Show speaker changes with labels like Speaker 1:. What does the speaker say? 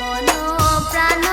Speaker 1: মন প্রাণ